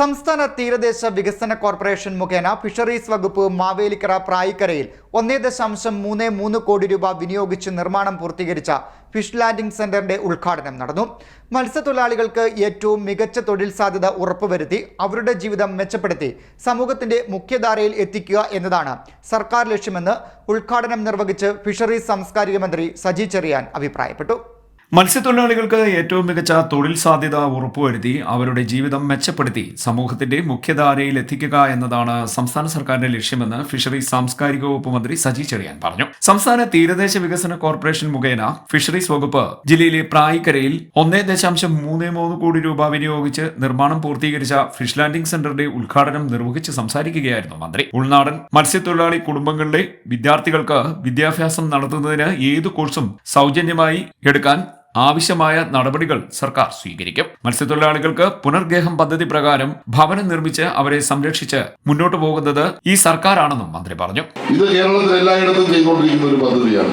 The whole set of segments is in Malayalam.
സംസ്ഥാന തീരദേശ വികസന കോർപ്പറേഷൻ മുഖേന ഫിഷറീസ് വകുപ്പ് മാവേലിക്കര പ്രായിക്കരയിൽ ഒന്നേ ദശാംശം മൂന്ന് മൂന്ന് കോടി രൂപ വിനിയോഗിച്ച് നിർമ്മാണം പൂർത്തീകരിച്ച ഫിഷ് ലാൻഡിംഗ് സെന്ററിന്റെ ഉദ്ഘാടനം നടന്നു. മത്സ്യത്തൊഴിലാളികൾക്ക് ഏറ്റവും മികച്ച തൊഴിൽ സാധ്യത ഉറപ്പുവരുത്തി അവരുടെ ജീവിതം മെച്ചപ്പെടുത്തി സമൂഹത്തിന്റെ മുഖ്യധാരയിൽ എത്തിക്കുക എന്നതാണ് സർക്കാർ ലക്ഷ്യമെന്ന് ഉദ്ഘാടനം നിർവഹിച്ച് ഫിഷറീസ് സാംസ്കാരിക മന്ത്രി സജി ചെറിയാൻ അഭിപ്രായപ്പെട്ടു. മത്സ്യത്തൊഴിലാളികൾക്ക് ഏറ്റവും മികച്ച തൊഴിൽ സാധ്യത ഉറപ്പുവരുത്തി അവരുടെ ജീവിതം മെച്ചപ്പെടുത്തി സമൂഹത്തിന്റെ മുഖ്യധാരയിൽ എത്തിക്കുക എന്നതാണ് സംസ്ഥാന സർക്കാരിന്റെ ലക്ഷ്യമെന്ന് ഫിഷറീസ് സാംസ്കാരിക വകുപ്പ് മന്ത്രി സജി ചെറിയാൻ പറഞ്ഞു. സംസ്ഥാന തീരദേശ വികസന കോർപ്പറേഷൻ മുഖേന ഫിഷറീസ് വകുപ്പ് ജില്ലയിലെ പ്രായിക്കരയിൽ ഒന്നേ ദശാംശം മൂന്ന് മൂന്ന് കോടി രൂപ വിനിയോഗിച്ച് നിർമ്മാണം പൂർത്തീകരിച്ച ഫിഷ് ലാൻഡിംഗ് സെന്ററിന്റെ ഉദ്ഘാടനം നിർവഹിച്ച് സംസാരിക്കുകയായിരുന്നു മന്ത്രി. ഉൾനാടൻ മത്സ്യത്തൊഴിലാളി കുടുംബങ്ങളിലെ വിദ്യാർത്ഥികൾക്ക് വിദ്യാഭ്യാസം നടത്തുന്നതിന് ഏതു കോഴ്സും സൗജന്യമായി എടുക്കാൻ ആവശ്യമായ നടപടികൾ സർക്കാർ സ്വീകരിക്കും. മത്സ്യത്തൊഴിലാളികൾക്ക് പുനർഗേഹം പദ്ധതി പ്രകാരം ഭവനം നിർമ്മിച്ച് അവരെ സംരക്ഷിച്ച് മുന്നോട്ട് പോകുന്നത് ഈ സർക്കാരാണെന്നും മന്ത്രി പറഞ്ഞു. ഇത് കേരളത്തിൽ എല്ലായിടത്തും ചെയ്തുകൊണ്ടിരിക്കുന്ന ഒരു പദ്ധതിയാണ്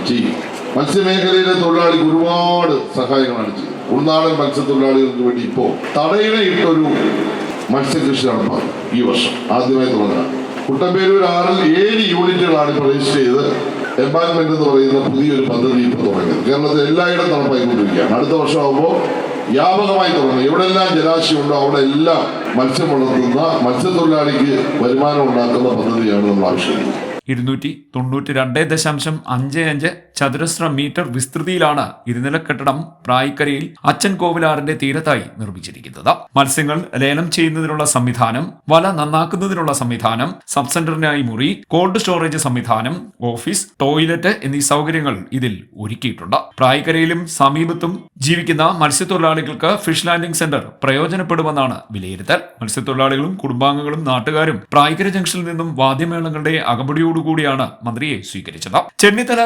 മത്സ്യമേഖലയിലെ തൊഴിലാളിക്ക് ഒരുപാട് സഹായങ്ങളാണ് ചെയ്യുന്നത്. ഉൾനാടൻ മത്സ്യത്തൊഴിലാളികൾക്ക് വേണ്ടി ഇപ്പോൾ തടയിണയിട്ടൊരു മത്സ്യകൃഷി നടപ്പാക്കും ഈ വർഷം. ആദ്യമായി തുടങ്ങുക കുട്ടമ്പേരൂർ ആറിൽ ഏഴ് യൂണിറ്റുകളാണ് ഇപ്പോൾ രജിസ്റ്റർ ചെയ്ത് എംപാൻമെന്റ് എന്ന് പറയുന്ന പുതിയൊരു പദ്ധതി ഇപ്പോൾ തുടങ്ങിയത് കേരളത്തിൽ എല്ലായിടത്തും നടപ്പായിക്കൊണ്ടിരിക്കുകയാണ് അടുത്ത വർഷമാകുമ്പോൾ വ്യാപകമായി തുടങ്ങും. എവിടെല്ലാം ജലാശയമുണ്ടോ അവിടെ എല്ലാം മത്സ്യം വളർത്തുന്ന മത്സ്യത്തൊഴിലാളിക്ക് വരുമാനം ഉണ്ടാക്കുന്ന പദ്ധതിയാണ് നമ്മൾ ആവശ്യപ്പെടുന്നത് ഇരുന്നൂറ്റി തൊണ്ണൂറ്റി രണ്ട് ദശാംശം അഞ്ച് അഞ്ച് ചതുരശ്ര മീറ്റർ വിസ്തൃതിയിലാണ് ഇരുനില കെട്ടിടം പ്രായിക്കരയിൽ അച്ഛൻ കോവിലാറിന്റെ തീരത്തായി നിർമ്മിച്ചിരിക്കുന്നത്. മത്സ്യങ്ങൾ ലേലം ചെയ്യുന്നതിനുള്ള സംവിധാനം വല നന്നാക്കുന്നതിനുള്ള സംവിധാനം സബ് സെന്ററിനായി മുറി കോൾഡ് സ്റ്റോറേജ് സംവിധാനം ഓഫീസ് ടോയ്ലറ്റ് എന്നീ സൗകര്യങ്ങൾ ഇതിൽ ഒരുക്കിയിട്ടുണ്ട്. പ്രായിക്കരയിലും സമീപത്തും ജീവിക്കുന്ന മത്സ്യത്തൊഴിലാളികൾക്ക് ഫിഷ് ലാൻഡിംഗ് സെന്റർ പ്രയോജനപ്പെടുമെന്നാണ് വിലയിരുത്തൽ. മത്സ്യത്തൊഴിലാളികളും കുടുംബാംഗങ്ങളും നാട്ടുകാരും പ്രായിക്കര ജംഗ്ഷനിൽ നിന്നും വാദ്യമേളങ്ങളുടെ അകമ്പടിയോടുകൂടിയാണ് മന്ത്രിയെ സ്വീകരിച്ചത്. ചെന്നിത്തല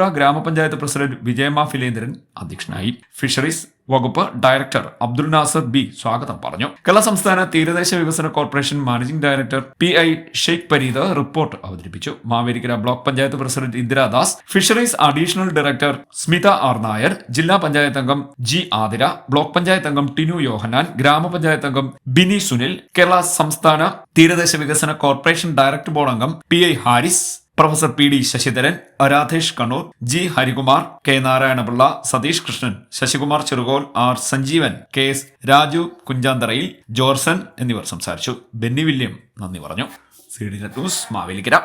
തൃപ്പരുന്തുറ ഗ്രാമപഞ്ചായത്ത് പ്രസിഡന്റ് വിജയമ്മ ഫിലേന്ദ്രൻ അധ്യക്ഷനായി. ഫിഷറീസ് വകുപ്പ് ഡയറക്ടർ അബ്ദുൽ നാസർ ബി സ്വാഗതം പറഞ്ഞു. കേരള സംസ്ഥാന തീരദേശ വികസന corporation managing director P I Sheikh Pareed report അവതരിപ്പിച്ചു. Mavelikkara block panchayat president Indiradas fisheries additional director Smitha R Nair ജില്ലാ പഞ്ചായത്ത് അംഗം ജി ആതിര ബ്ലോക്ക് പഞ്ചായത്ത് അംഗം ടിനു യോഹനാൻ ഗ്രാമപഞ്ചായത്ത് അംഗം ബിനി സുനിൽ കേരള സംസ്ഥാന തീരദേശ വികസന കോർപ്പറേഷൻ ഡയറക്ടർ ബോർഡ് അംഗം P I Haris professor P D Sasidharan Radhesh Kannur G Harikumar K Narayanapillai Satheesh Krishnan Sasikumar Cherukol R Sanjeevan K S Raju Kunjantharayil Jorson എന്നിവർ സംസാരിച്ചു. ബെന്നി വില്യം നന്ദി പറഞ്ഞു. C D news Mavelikkara.